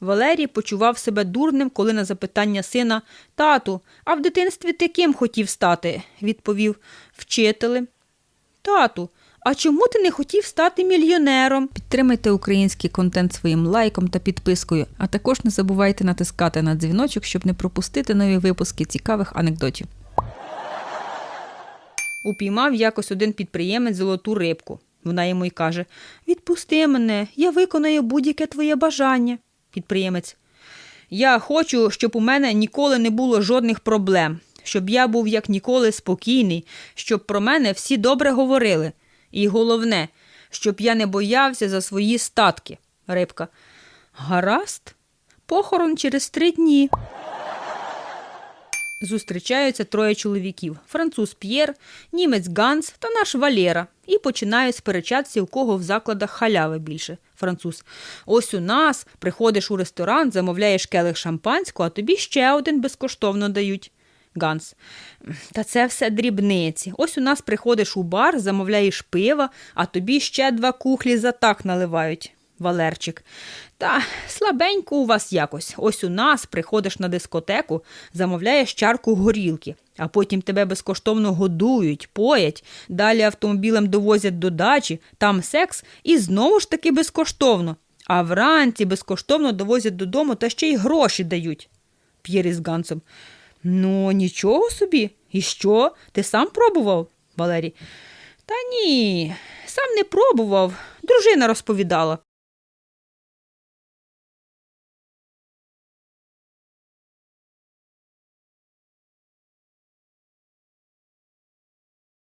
Валерій почував себе дурним, коли на запитання сина Тату, а в дитинстві ти ким хотів стати? відповів вчителем. Тату, а чому ти не хотів стати мільйонером? Підтримайте український контент своїм лайком та підпискою, а також не забувайте натискати на дзвіночок, щоб не пропустити нові випуски цікавих анекдотів. Упіймав якось один підприємець золоту рибку. Вона йому й каже: Відпусти мене, я виконаю будь-яке твоє бажання. Підприємець. Я хочу, щоб у мене ніколи не було жодних проблем, щоб я був як ніколи спокійний, щоб про мене всі добре говорили. І головне, щоб я не боявся за свої статки. Рибка. Гаразд, похорон через три дні. Зустрічаються троє чоловіків: француз П'єр, німець Ганс та наш Валєра, і починають сперечатися, у кого в закладах халяви більше. Француз. Ось у нас приходиш у ресторан, замовляєш келих шампанського, а тобі ще один безкоштовно дають. Ганс. Та це все дрібниці. Ось у нас приходиш у бар, замовляєш пива, а тобі ще два кухлі за так наливають. Валерчик. Та слабенько у вас якось. Ось у нас приходиш на дискотеку, замовляєш чарку горілки, а потім тебе безкоштовно годують, поять, далі автомобілем довозять до дачі, там секс і знову ж таки безкоштовно. А вранці безкоштовно довозять додому та ще й гроші дають. П'єр із Гансом. Ну, нічого собі. І що? Ти сам пробував? Валерій. Та ні, сам не пробував. Дружина розповідала.